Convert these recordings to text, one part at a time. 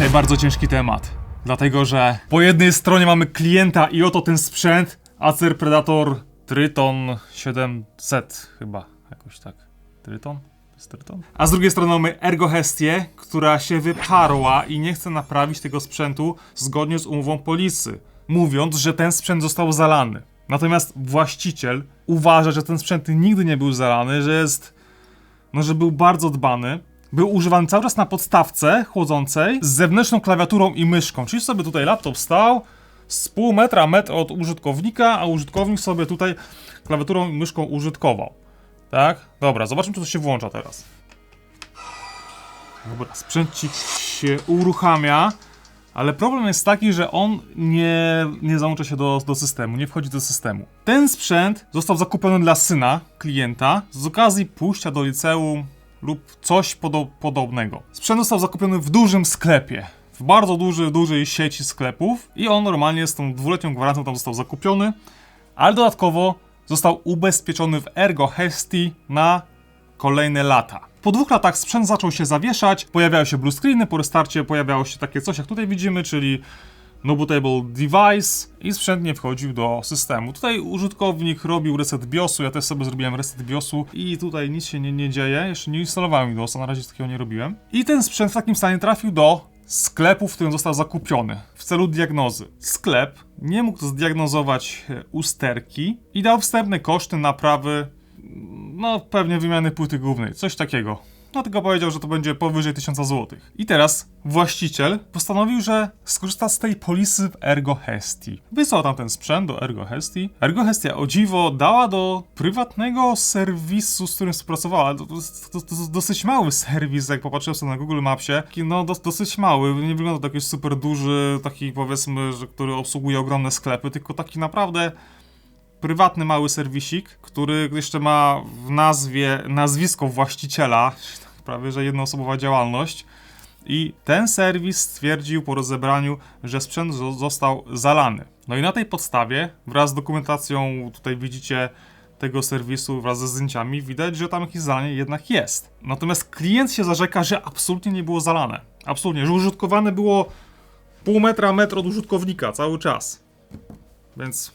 Dzisiaj bardzo ciężki temat, dlatego że po jednej stronie mamy klienta i oto ten sprzęt Acer Predator Tryton 700 chyba, jakoś tak. Tryton? To jest Tryton? A z drugiej strony mamy Ergo Hestię, która się wyparła i nie chce naprawić tego sprzętu zgodnie z umową polisy, mówiąc, że ten sprzęt został zalany. Natomiast właściciel uważa, że ten sprzęt nigdy nie był zalany, że jest no, że był bardzo dbany. Był używany cały czas na podstawce chłodzącej z zewnętrzną klawiaturą i myszką. Czyli sobie tutaj laptop stał z pół metra, metr od użytkownika, a użytkownik sobie tutaj klawiaturą i myszką użytkował. Tak? Dobra, zobaczmy, czy to się włącza teraz. Dobra, sprzęcik się uruchamia, ale problem jest taki, że on nie, nie załącza się do, do systemu, nie wchodzi do systemu. Ten sprzęt został zakupiony dla syna klienta z okazji pójścia do liceum lub coś podo podobnego. Sprzęt został zakupiony w dużym sklepie, w bardzo duży, dużej sieci sklepów i on normalnie z tą dwuletnią gwarancją tam został zakupiony, ale dodatkowo został ubezpieczony w Ergo Hesti na kolejne lata. Po dwóch latach sprzęt zaczął się zawieszać, pojawiały się blue screeny, po restarcie pojawiało się takie coś, jak tutaj widzimy, czyli no bootable device i sprzęt nie wchodził do systemu. Tutaj użytkownik robił reset BIOSu, ja też sobie zrobiłem reset BIOSu i tutaj nic się nie, nie dzieje, jeszcze nie instalowałem Windowsa, na razie takiego nie robiłem. I ten sprzęt w takim stanie trafił do sklepu, w którym został zakupiony w celu diagnozy. Sklep nie mógł zdiagnozować e, usterki i dał wstępne koszty naprawy no pewnie wymiany płyty głównej, coś takiego. No tylko powiedział, że to będzie powyżej 1000 zł. I teraz właściciel postanowił, że skorzysta z tej polisy w Ergo Hesti. Wysłał tam ten sprzęt do Ergo Hesti. Ergo Hestia o dziwo dała do prywatnego serwisu, z którym współpracowała. To, to, to, dosyć mały serwis, jak popatrzyłem sobie na Google Mapsie. Taki, no dos, dosyć mały, nie wygląda to jakiś super duży, taki powiedzmy, że, który obsługuje ogromne sklepy, tylko taki naprawdę prywatny mały serwisik, który jeszcze ma w nazwie nazwisko właściciela, prawie że jednoosobowa działalność. I ten serwis stwierdził po rozebraniu, że sprzęt zo- został zalany. No i na tej podstawie, wraz z dokumentacją, tutaj widzicie tego serwisu wraz ze zdjęciami, widać, że tam jakieś zalanie jednak jest. Natomiast klient się zarzeka, że absolutnie nie było zalane. Absolutnie, że użytkowane było pół metra, metr od użytkownika cały czas. Więc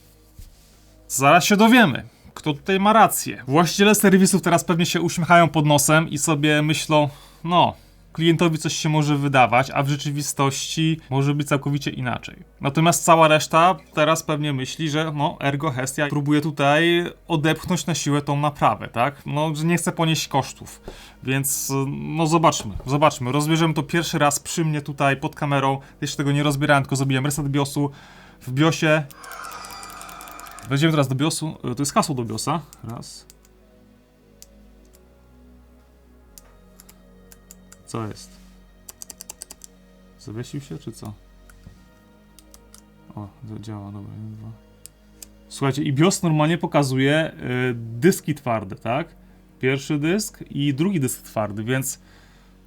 Zaraz się dowiemy, kto tutaj ma rację. Właściciele serwisów teraz pewnie się uśmiechają pod nosem i sobie myślą, no, klientowi coś się może wydawać, a w rzeczywistości może być całkowicie inaczej. Natomiast cała reszta teraz pewnie myśli, że no, Ergo Hestia próbuje tutaj odepchnąć na siłę tą naprawę, tak? No, że nie chce ponieść kosztów. Więc, no zobaczmy, zobaczmy. Rozbierzemy to pierwszy raz przy mnie tutaj pod kamerą. Jeszcze tego nie rozbierałem, tylko zrobiłem reset BIOSu. W BIOSie Wejdziemy teraz do BIOSu. E, To jest hasło do BIOSa. Raz. Co jest? Zawiesił się, czy co? O, działa, dobra. Słuchajcie, i BIOS normalnie pokazuje y, dyski twarde, tak? Pierwszy dysk i drugi dysk twardy, więc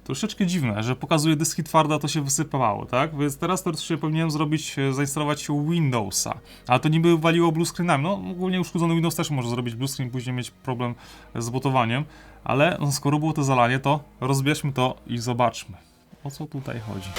troszeczkę dziwne, że pokazuje dyski twarde, a to się wysypało, tak? Więc teraz teoretycznie powinienem zrobić, e, zainstalować Windowsa. Ale to niby waliło blue screenami. No, ogólnie uszkodzony Windows też może zrobić blue screen, później mieć problem z botowaniem. Ale no, skoro było to zalanie, to rozbierzmy to i zobaczmy, o co tutaj chodzi.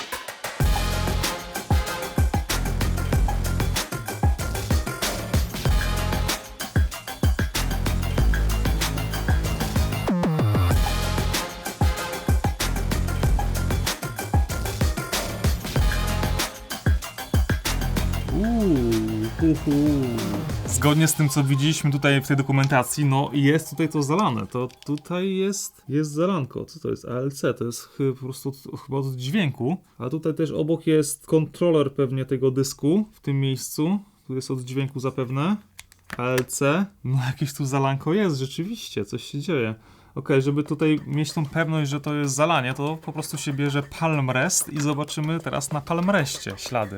Uuu, hu, hu. Zgodnie z tym, co widzieliśmy tutaj w tej dokumentacji, no jest tutaj to zalane. To tutaj jest, jest zalanko. Co to jest? ALC. To jest po prostu chyba od dźwięku. A tutaj też obok jest kontroler pewnie tego dysku w tym miejscu. Tu jest od dźwięku zapewne. ALC. No jakieś tu zalanko jest, rzeczywiście. Coś się dzieje. Okej, żeby tutaj mieć tą pewność, że to jest zalanie, to po prostu się bierze palm rest i zobaczymy teraz na palm restie ślady.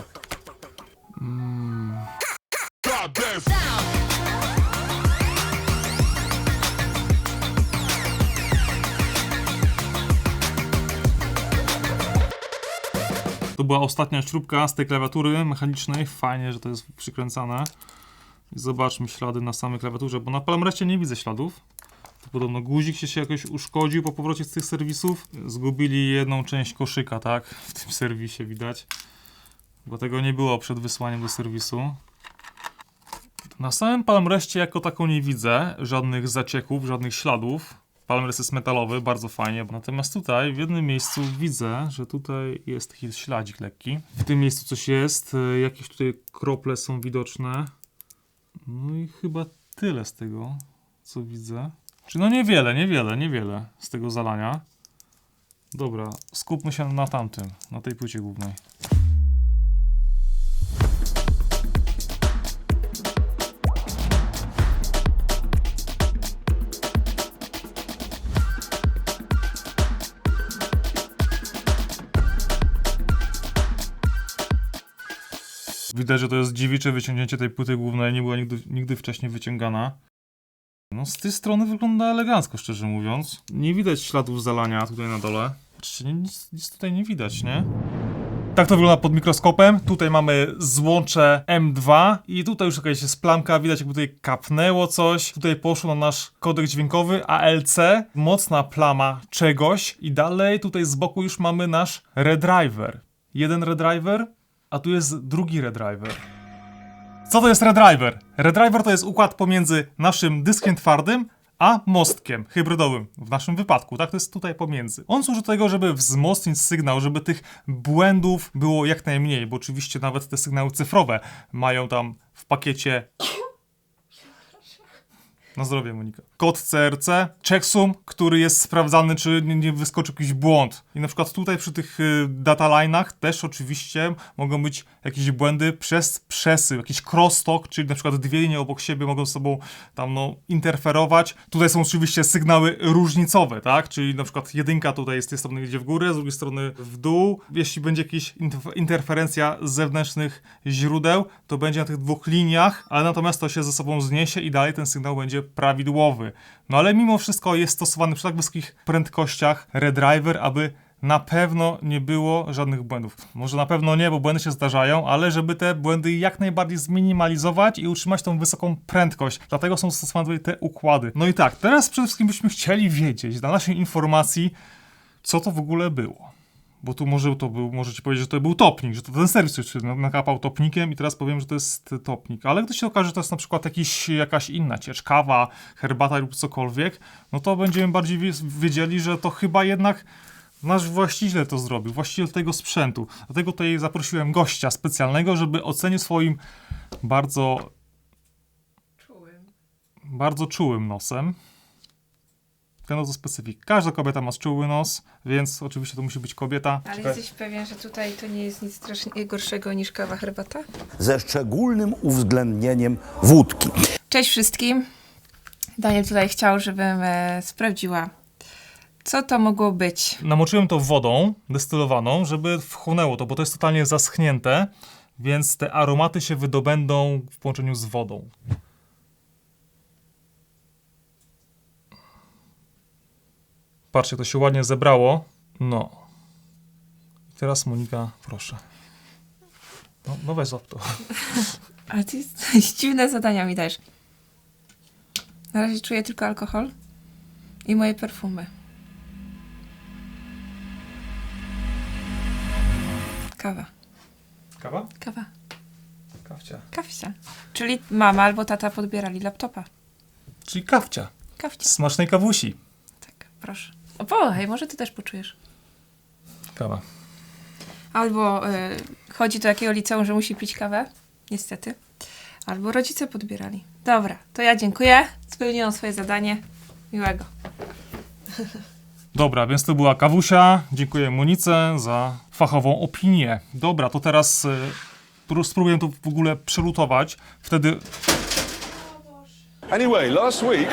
To była ostatnia śrubka z tej klawiatury mechanicznej. Fajnie, że to jest przykręcane. Zobaczmy ślady na samej klawiaturze, bo na Palmrestie nie widzę śladów. Podobno guzik się, się jakoś uszkodził po powrocie z tych serwisów. Zgubili jedną część koszyka, tak? W tym serwisie widać. Bo tego nie było przed wysłaniem do serwisu. Na samym palmreście jako taką nie widzę żadnych zacieków, żadnych śladów. Palmrest jest metalowy, bardzo fajnie. Natomiast tutaj w jednym miejscu widzę, że tutaj jest taki śladzik lekki. W tym miejscu coś jest, e, jakieś tutaj krople są widoczne. No i chyba tyle z tego, co widzę. Czy no niewiele, niewiele, niewiele z tego zalania. Dobra, skupmy się na tamtym, na tej płycie głównej. Widać, że to jest dziewicze wyciągnięcie tej płyty głównej, nie była nigdy, nigdy wcześniej wyciągana. No z tej strony wygląda elegancko, szczerze mówiąc. Nie widać śladów zalania tutaj na dole. Patrzcie, nic, nic tutaj nie widać, nie? Tak to wygląda pod mikroskopem. Tutaj mamy złącze M2 i tutaj już jakaś jest plamka, widać jakby tutaj kapnęło coś. Tutaj poszło na nasz kodek dźwiękowy ALC, mocna plama czegoś i dalej tutaj z boku już mamy nasz redriver. Jeden redriver, a tu jest drugi redriver. Co to jest redriver? Redriver to jest układ pomiędzy naszym dyskiem twardym a mostkiem hybrydowym w naszym wypadku, tak? To jest tutaj pomiędzy. On służy do tego, żeby wzmocnić sygnał, żeby tych błędów było jak najmniej, bo oczywiście nawet te sygnały cyfrowe mają tam w pakiecie na zdrowie, Monika. Kod CRC, checksum, który jest sprawdzany, czy nie, nie wyskoczy jakiś błąd. I na przykład tutaj przy tych y, dataline'ach też oczywiście mogą być jakieś błędy przez przesył, jakiś crosstalk, czyli na przykład dwie linie obok siebie mogą ze sobą tam no interferować. Tutaj są oczywiście sygnały różnicowe, tak? Czyli na przykład jedynka tutaj z tej strony gdzie w górę, z drugiej strony w dół. Jeśli będzie jakaś interf- interferencja z zewnętrznych źródeł, to będzie na tych dwóch liniach, ale natomiast to się ze sobą zniesie i dalej ten sygnał będzie prawidłowy. No ale mimo wszystko jest stosowany przy tak wysokich prędkościach redriver, aby na pewno nie było żadnych błędów. Może na pewno nie, bo błędy się zdarzają, ale żeby te błędy jak najbardziej zminimalizować i utrzymać tą wysoką prędkość. Dlatego są stosowane tutaj te układy. No i tak, teraz przede wszystkim byśmy chcieli wiedzieć dla naszej informacji, co to w ogóle było. Bo tu może to był, możecie powiedzieć, że to był topnik, że to ten serwis już się na- nakapał topnikiem i teraz powiem, że to jest topnik. Ale gdy się okaże, że to jest na przykład jakiś, jakaś inna ciecz, kawa, herbata lub cokolwiek, no to będziemy bardziej wie- wiedzieli, że to chyba jednak nasz właściciel to zrobił, właściciel tego sprzętu. Dlatego tutaj zaprosiłem gościa specjalnego, żeby ocenił swoim bardzo, Czułym. bardzo czułym nosem. Ten nos to specyfik. Każda kobieta ma czuły nos, więc oczywiście to musi być kobieta. Ale Czekaj. jesteś pewien, że tutaj to nie jest nic strasznie gorszego niż kawa herbata? ze szczególnym uwzględnieniem wódki. Cześć wszystkim. Daniel tutaj chciał, żebym e, sprawdziła, co to mogło być. Namoczyłem to wodą destylowaną, żeby wchłonęło to, bo to jest totalnie zaschnięte, więc te aromaty się wydobędą w połączeniu z wodą. Patrzcie, to się ładnie zebrało. No. I teraz Monika, proszę. No, no weź złap to. Ale ty dziwne zadania mi dajesz. Na razie czuję tylko alkohol i moje perfumy. Kawa. Kawa? Kawa. Kawcia. Kawcia. Czyli mama albo tata podbierali laptopa. Czyli kawcia. Kawcia. Smacznej kawusi. Tak, proszę. O, powąchaj, może ty też poczujesz. Kawa. Albo y, chodzi do jakiego liceum, że musi pić kawę, niestety. Albo rodzice podbierali. Dobra, to ja dziękuję. Spełniłam swoje zadanie. Miłego. Dobra, więc to była kawusia. Dziękuję Monice za fachową opinię. Dobra, to teraz y, pró- spróbuję to w ogóle przelutować. Wtedy Anyway, last week,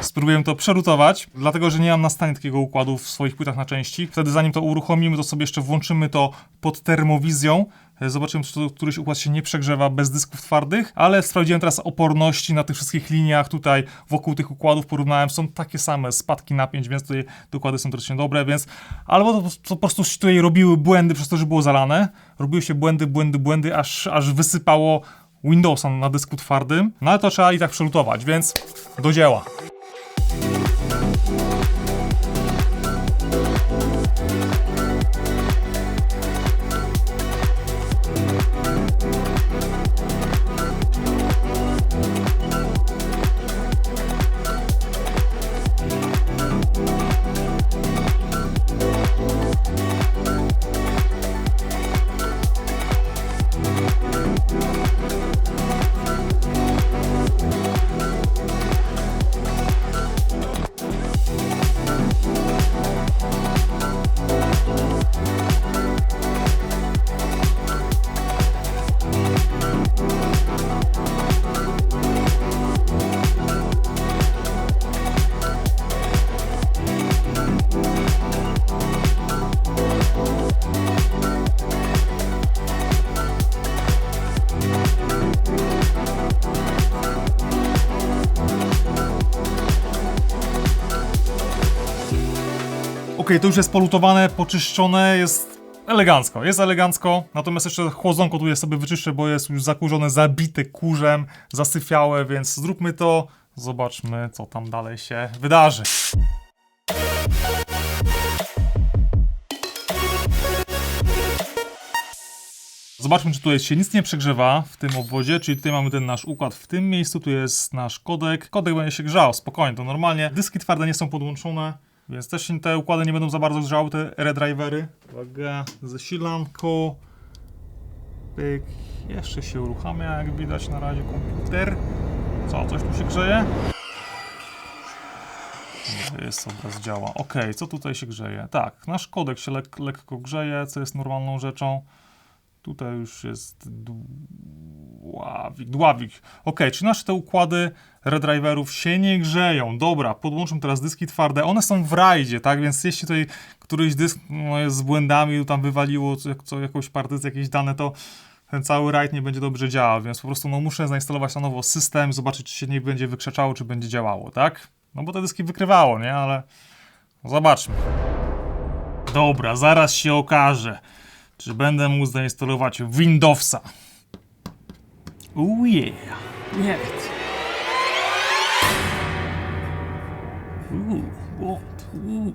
spróbuję to przerutować, dlatego że nie mam na stanie takiego układu w swoich płytach na części. Wtedy zanim to uruchomimy, to sobie jeszcze włączymy to pod termowizją. E, Zobaczymy, czy to, któryś układ się nie przegrzewa bez dysków twardych, ale sprawdziłem teraz oporności na tych wszystkich liniach tutaj wokół tych układów, porównałem, są takie same spadki napięć, więc tutaj układy są teoretycznie dobre, więc albo to, to po prostu się tutaj robiły błędy przez to, że było zalane, robiły się błędy, błędy, błędy, aż, aż wysypało Windowsa na dysku twardym, no ale to trzeba i tak przelutować, więc do dzieła. To już jest polutowane, poczyszczone, jest elegancko, jest elegancko, natomiast jeszcze chłodzonko tu jest sobie wyczyszczę, bo jest już zakurzone, zabite kurzem, zasyfiałe, więc zróbmy to, zobaczmy co tam dalej się wydarzy. Zobaczmy, czy tutaj się nic nie przegrzewa w tym obwodzie, czyli tutaj mamy ten nasz układ w tym miejscu, tu jest nasz kodek. Kodek będzie się grzał, spokojnie, to normalnie. Dyski twarde nie są podłączone, więc też te układy nie będą za bardzo grzały, te redrivery. Uwaga, zasilanko. Pyk. Jeszcze się uruchamia, jak widać na razie komputer. Co, coś tu się grzeje? Jest, obraz działa. Ok, co tutaj się grzeje? Tak, nasz kodek się lek lekko grzeje, co jest normalną rzeczą. Tutaj już jest dławik, dławik. Ok, czy nasze te układy redriverów się nie grzeją? Dobra, podłączam teraz dyski twarde. One są w rajdzie, tak? Więc jeśli tutaj któryś dysk no, jest z błędami, tam wywaliło co, co jakąś partycję, jakieś dane, to ten cały rajd nie będzie dobrze działał, więc po prostu no, muszę zainstalować na nowo system, zobaczyć, czy się nie będzie wykrzeczało, czy będzie działało, tak? No bo te dyski wykrywało, nie? Ale zobaczmy. Dobra, zaraz się okaże, czy będę mógł zainstalować Windowsa. Ooh yeah. Nie wiem. Ooh, what? Ooh.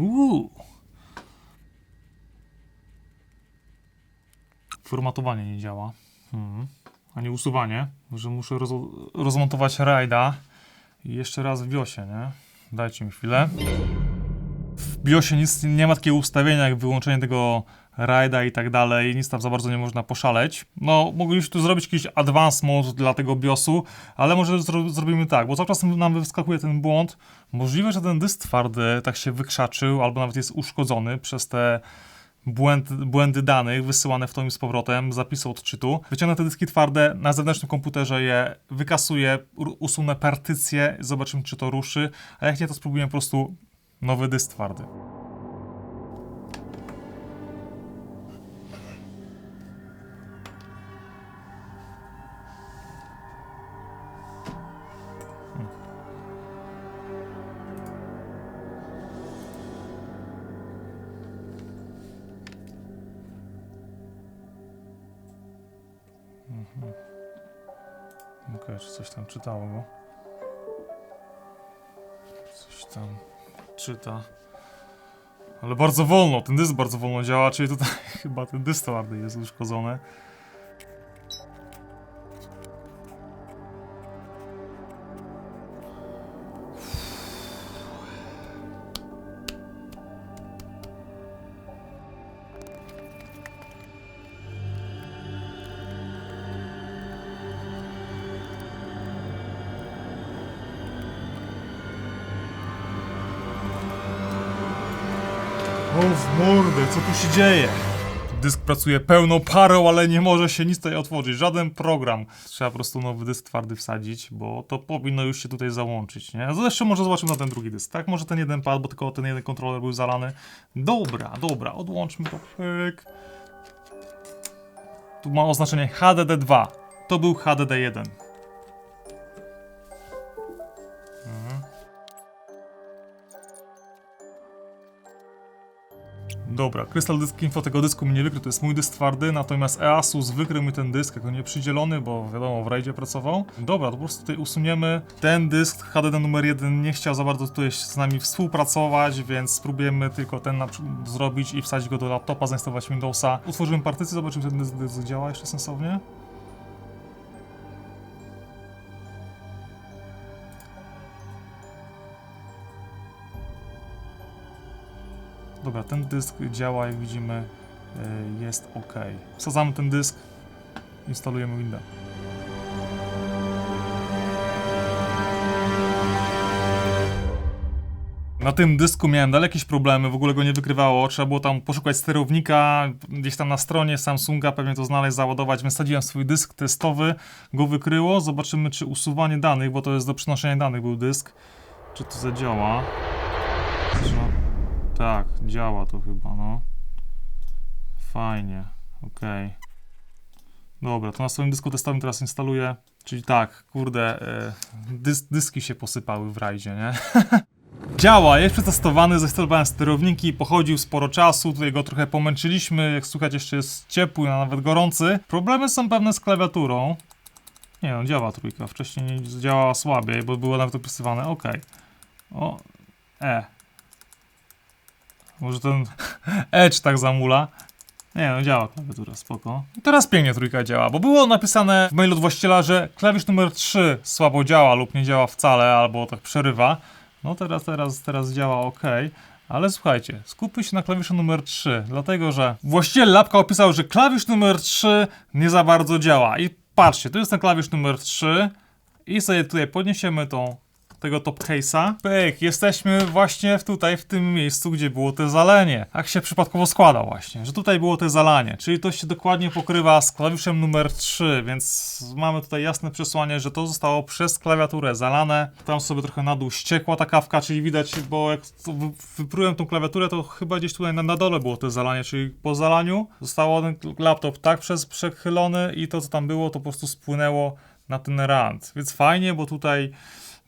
Ooh. Formatowanie nie działa. Hmm. A nie usuwanie, że muszę roz rozmontować rajda i jeszcze raz w BIOSie, nie? Dajcie mi chwilę. W BIOSie nic, nie ma takiego ustawienia jak wyłączenie tego rajda i tak dalej, nic tam za bardzo nie można poszaleć. No, mogliśmy tu zrobić jakiś advanced mode dla tego BIOSu, ale może zro zrobimy tak, bo cały czas nam wyskakuje ten błąd. Możliwe, że ten dysk twardy tak się wykrzaczył, albo nawet jest uszkodzony przez te błęd, błędy danych wysyłane w to i z powrotem, zapisu odczytu. Wyciągnę te dyski twarde, na zewnętrznym komputerze je wykasuję, usunę partycję, zobaczymy czy to ruszy, a jak nie to spróbuję po prostu nowy dysk twardy. Okej, czy coś tam czytało go? Coś tam czyta. Ale bardzo wolno, ten dysk bardzo wolno działa, czyli tutaj chyba ten dysk jest uszkodzony. Tu się dzieje? Dysk pracuje pełną parą, ale nie może się nic tutaj otworzyć, żaden program. Trzeba po prostu nowy dysk twardy wsadzić, bo to powinno już się tutaj załączyć, nie? Zresztą może zobaczymy na ten drugi dysk, tak? Może ten jeden pad, bo tylko ten jeden kontroler był zalany. Dobra, dobra, odłączmy to, pyk. Tu ma oznaczenie HDD2. To był HDD1. Dobra, Crystal Disk Info tego dysku mi nie wykrył, to jest mój dysk twardy, natomiast EASUS wykrył mi ten dysk jako nieprzydzielony, bo wiadomo, w rajdzie pracował. Dobra, to po prostu tutaj usuniemy ten dysk, HDD numer 1 nie chciał za bardzo tutaj z nami współpracować, więc spróbujemy tylko ten zrobić i wsadzić go do laptopa, zainstalować Windowsa. Utworzymy partycję, zobaczymy, czy ten dysk działa jeszcze sensownie. Dobra, ten dysk działa, jak widzimy, y, jest ok. Wsadzamy ten dysk, instalujemy Windows. Na tym dysku miałem dalej jakieś problemy, w ogóle go nie wykrywało. Trzeba było tam poszukać sterownika, gdzieś tam na stronie Samsunga, pewnie to znaleźć, załadować. Więc wsadziłem swój dysk testowy, go wykryło. Zobaczymy, czy usuwanie danych, bo to jest do przenoszenia danych był dysk, czy to zadziała. Trzeba... Tak, działa to chyba, no. Fajnie, okej. Dobra, to na swoim dysku testowym teraz instaluję. Czyli tak, kurde, e, dys, dyski się posypały w rajdzie, nie? Działa, jest przetestowany, zainstalowałem sterowniki, pochodził sporo czasu, tutaj go trochę pomęczyliśmy, jak słuchać jeszcze jest ciepły, a nawet gorący. Problemy są pewne z klawiaturą. Nie no, działa trójka, wcześniej działała słabiej, bo było nawet opisywane, ok. O, E. Może ten Edge tak zamula. Nie no, działa klawiatura, spoko. I teraz pięknie trójka działa, bo było napisane w mailu od właściciela, że klawisz numer 3 słabo działa lub nie działa wcale, albo tak przerywa. No teraz, teraz, teraz działa ok. Ale słuchajcie, skupmy się na klawiszu numer 3, dlatego że właściciel lapka opisał, że klawisz numer 3 nie za bardzo działa. I patrzcie, tu jest ten klawisz numer 3 i sobie tutaj podniesiemy tą tego top case'a. Pyk, jesteśmy właśnie tutaj, w tym miejscu, gdzie było te zalenie. Tak się przypadkowo składa właśnie, że tutaj było te zalanie, czyli to się dokładnie pokrywa z klawiszem numer 3, więc mamy tutaj jasne przesłanie, że to zostało przez klawiaturę zalane. Tam sobie trochę na dół ściekła ta kawka, czyli widać, bo jak wyprułem tą klawiaturę, to chyba gdzieś tutaj na, na dole było to zalanie, czyli po zalaniu zostało ten laptop tak przez przechylony i to co tam było, to po prostu spłynęło na ten rand. Więc fajnie, bo tutaj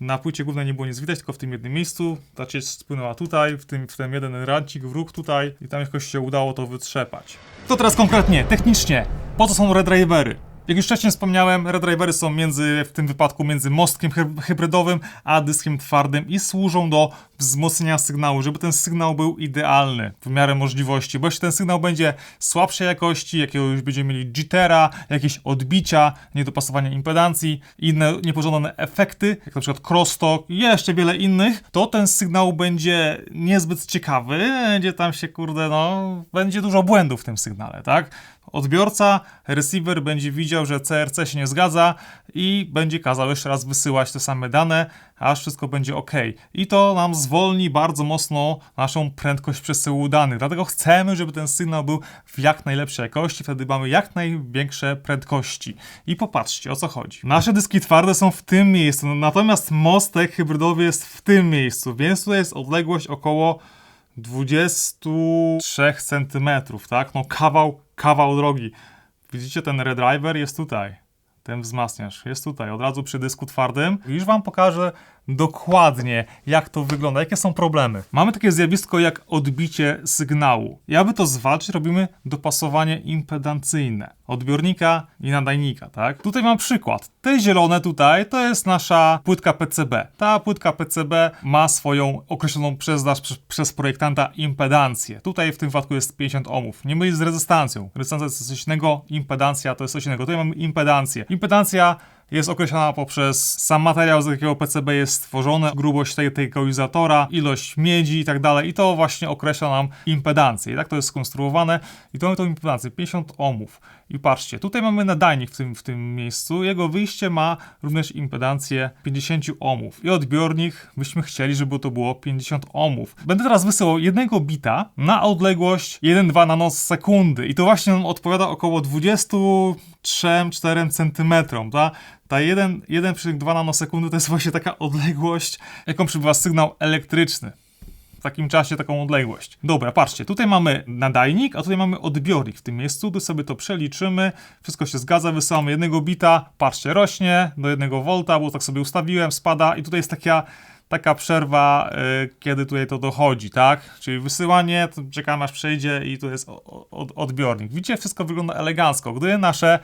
na płycie głównej nie było nic widać, tylko w tym jednym miejscu. Ta ciecz spłynęła tutaj, w tym, w ten jeden rancik, wróg tutaj i tam jakoś się udało to wytrzepać. To teraz konkretnie, technicznie, po co są redrivery? Jak już wcześniej wspomniałem, redrivery są między, w tym wypadku między mostkiem hy- hybrydowym a dyskiem twardym i służą do wzmocnienia sygnału, żeby ten sygnał był idealny w miarę możliwości, bo jeśli ten sygnał będzie słabszej jakości, jakiegoś będziemy mieli jittera, jakieś odbicia, niedopasowania impedancji, inne niepożądane efekty, jak na przykład crosstalk i jeszcze wiele innych, to ten sygnał będzie niezbyt ciekawy, będzie tam się, kurde, no, będzie dużo błędów w tym sygnale, tak? Odbiorca, receiver będzie widział, że CRC się nie zgadza i będzie kazał jeszcze raz wysyłać te same dane, aż wszystko będzie ok. I to nam zwolni bardzo mocno naszą prędkość przesyłu danych. Dlatego chcemy, żeby ten sygnał był w jak najlepszej jakości, wtedy mamy jak największe prędkości. I popatrzcie, o co chodzi. Nasze dyski twarde są w tym miejscu, natomiast mostek hybrydowy jest w tym miejscu, więc tutaj jest odległość około 23 cm, tak? No kawał, kawał drogi. Widzicie, ten redriver jest tutaj. Ten wzmacniacz jest tutaj, od razu przy dysku twardym. Już wam pokażę dokładnie, jak to wygląda, jakie są problemy. Mamy takie zjawisko jak odbicie sygnału. I aby to zwalczyć, robimy dopasowanie impedancyjne odbiornika i nadajnika, tak? Tutaj mam przykład. Te zielone tutaj to jest nasza płytka PCB. Ta płytka PCB ma swoją określoną przez nas, przez, projektanta impedancję. Tutaj w tym wypadku jest 50 ohmów. Nie mylić z rezystancją. Rezystancja to jest coś innego, impedancja to jest coś innego. Tutaj mamy impedancję. Impedancja jest określana poprzez sam materiał, z jakiego PCB jest stworzone, grubość tej, tego izatora, ilość miedzi i tak dalej. I to właśnie określa nam impedancję. I tak to jest skonstruowane. I to mamy tą impedancję 50 ohmów. I patrzcie, tutaj mamy nadajnik w tym, w tym miejscu. Jego wyjście ma również impedancję 50 ohmów. I odbiornik byśmy chcieli, żeby to było 50 ohmów. Będę teraz wysyłał jednego bita na odległość 1,2 nanosekundy. I to właśnie nam odpowiada około 23-4 cm. Ta, ta 1 1,2 nanosekundy to jest właśnie taka odległość, jaką przybywa sygnał elektryczny w takim czasie taką odległość. Dobra, patrzcie, tutaj mamy nadajnik, a tutaj mamy odbiornik w tym miejscu, tu sobie to przeliczymy, wszystko się zgadza, wysyłamy jednego bita, patrzcie, rośnie do 1 V, bo tak sobie ustawiłem, spada i tutaj jest taka taka przerwa, y, kiedy tutaj to dochodzi, tak? Czyli wysyłanie, czekamy aż przejdzie i tu jest odbiornik. Widzicie, wszystko wygląda elegancko, gdy nasze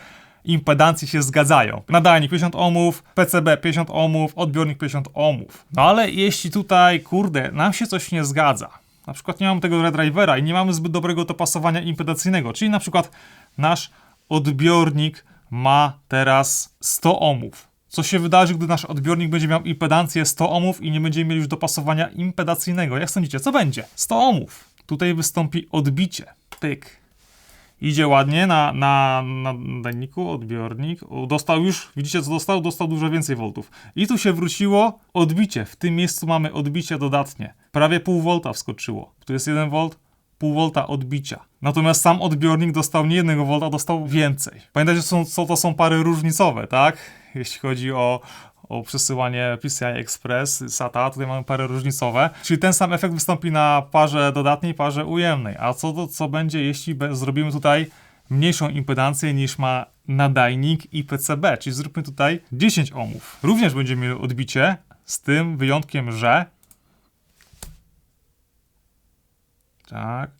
impedancje się zgadzają. Nadajnik 50 ohmów, PCB 50 ohmów, odbiornik 50 ohmów. No ale jeśli tutaj, kurde, nam się coś nie zgadza, na przykład nie mamy tego redrivera i nie mamy zbyt dobrego dopasowania impedancyjnego, czyli na przykład nasz odbiornik ma teraz 100 ohmów. Co się wydarzy, gdy nasz odbiornik będzie miał impedancję 100 ohmów i nie będziemy mieli już dopasowania impedancyjnego? Jak sądzicie, co będzie? 100 ohmów. Tutaj wystąpi odbicie. Pyk idzie ładnie na, na, na odbiornik. Dostał już, widzicie co dostał? Dostał dużo więcej voltów. I tu się wróciło odbicie. W tym miejscu mamy odbicie dodatnie. Prawie pół volta wskoczyło. Tu jest 1 volt, pół volta odbicia. Natomiast sam odbiornik dostał nie 1 volta, dostał więcej. Pamiętajcie, co to są pary różnicowe, tak? Jeśli chodzi o, o przesyłanie PCI Express, SATA, tutaj mamy pary różnicowe, czyli ten sam efekt wystąpi na parze dodatniej, parze ujemnej. A co, to, co będzie, jeśli be, zrobimy tutaj mniejszą impedancję niż ma nadajnik i PCB, czyli zróbmy tutaj 10 ohmów. Również będziemy mieli odbicie, z tym wyjątkiem, że tak,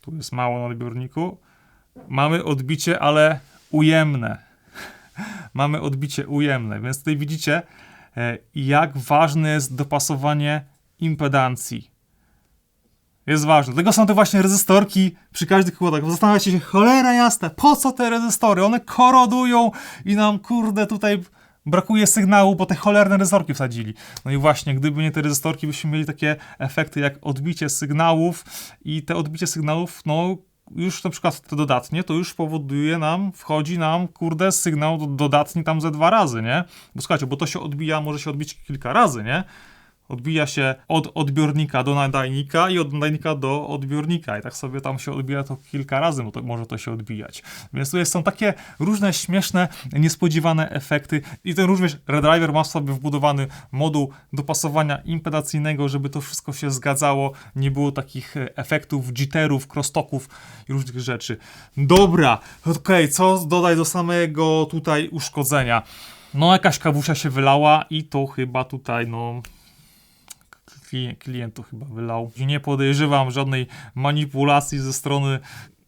tu jest mało na odbiorniku. Mamy odbicie, ale ujemne. Mamy odbicie ujemne, więc tutaj widzicie, e, jak ważne jest dopasowanie impedancji. Jest ważne. Dlatego są te właśnie rezystorki przy każdych układach. Zastanawiacie się, cholera jasna, po co te rezystory? One korodują i nam, kurde, tutaj brakuje sygnału, bo te cholerne rezystorki wsadzili. No i właśnie, gdyby nie te rezystorki, byśmy mieli takie efekty jak odbicie sygnałów i te odbicie sygnałów, no już na przykład te dodatnie, to już powoduje nam, wchodzi nam, kurde, sygnał do- dodatni tam ze dwa razy, nie? Bo słuchajcie, bo to się odbija, może się odbić kilka razy, nie? Odbija się od odbiornika do nadajnika i od nadajnika do odbiornika. I tak sobie tam się odbija to kilka razy, bo to, może to się odbijać. Więc tutaj są takie różne śmieszne, niespodziewane efekty. I ten również Redriver ma w sobie wbudowany moduł dopasowania impedacyjnego, żeby to wszystko się zgadzało. Nie było takich e, efektów, jitterów, crosstoków i różnych rzeczy. Dobra, okej, co dodać do samego tutaj uszkodzenia? No, jakaś kawusia się wylała i to chyba tutaj, no, klient, klient to chyba wylał. Nie podejrzewam żadnej manipulacji ze strony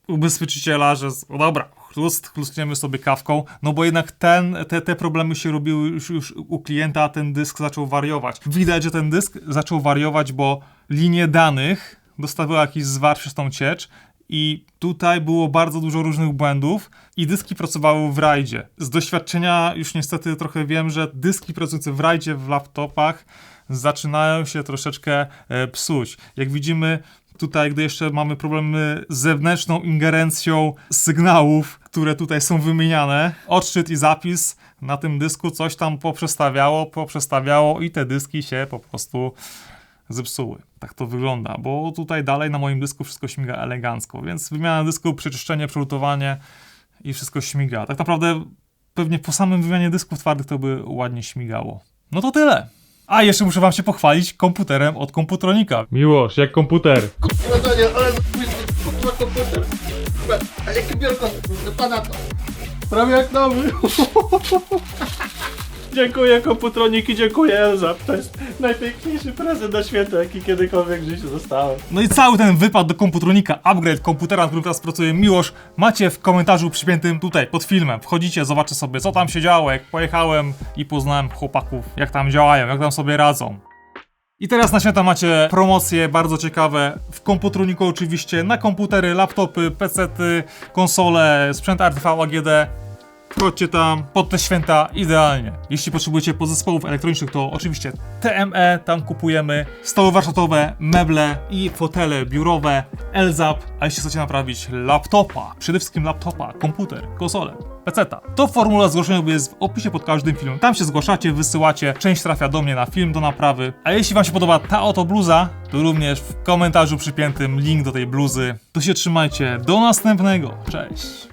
ubezpieczyciela, że z- dobra, chlust, chlustniemy sobie kawką, no bo jednak ten, te, te problemy się robiły już, już u klienta, a ten dysk zaczął wariować. Widać, że ten dysk zaczął wariować, bo linie danych dostawały jakiś zwar przez tą ciecz i tutaj było bardzo dużo różnych błędów i dyski pracowały w rajdzie. Z doświadczenia już niestety trochę wiem, że dyski pracujące w rajdzie w laptopach zaczynają się troszeczkę e, psuć. Jak widzimy tutaj, gdy jeszcze mamy problemy z zewnętrzną ingerencją sygnałów, które tutaj są wymieniane, odczyt i zapis na tym dysku coś tam poprzestawiało, poprzestawiało i te dyski się po prostu zepsuły. Tak to wygląda, bo tutaj dalej na moim dysku wszystko śmiga elegancko, więc wymiana dysku, przeczyszczenie, przelutowanie i wszystko śmiga. Tak naprawdę pewnie po samym wymianie dysków twardych to by ładnie śmigało. No to tyle. A jeszcze muszę wam się pochwalić komputerem od komputronika. Miłosz, jak komputer. Natalia, ale kurwa komputer. Kurwa, A jakie biurko pana to? Prawie jak nowy. Dziękuję komputroniki, dziękuję Elza. To jest najpiękniejszy prezent na święto, jaki kiedykolwiek w życiu dostałem. No i cały ten wypad do komputronika, upgrade komputera, na którym teraz pracuje Miłosz, macie w komentarzu przypiętym tutaj, pod filmem. Wchodzicie, zobaczcie sobie, co tam się działo, jak pojechałem i poznałem chłopaków, jak tam działają, jak tam sobie radzą. I teraz na święta macie promocje bardzo ciekawe w komputroniku oczywiście, na komputery, laptopy, pecety, konsole, sprzęt RTV AGD. Wchodźcie tam pod te święta idealnie. Jeśli potrzebujecie podzespołów elektronicznych, to oczywiście TME, tam kupujemy stoły warsztatowe, meble i fotele biurowe, LZAP, a jeśli chcecie naprawić laptopa, przede wszystkim laptopa, komputer, konsolę, peceta, to formuła zgłoszeniowa jest w opisie pod każdym filmem. Tam się zgłaszacie, wysyłacie, część trafia do mnie na film do naprawy. A jeśli wam się podoba ta oto bluza, to również w komentarzu przypiętym link do tej bluzy. To się trzymajcie, do następnego, cześć!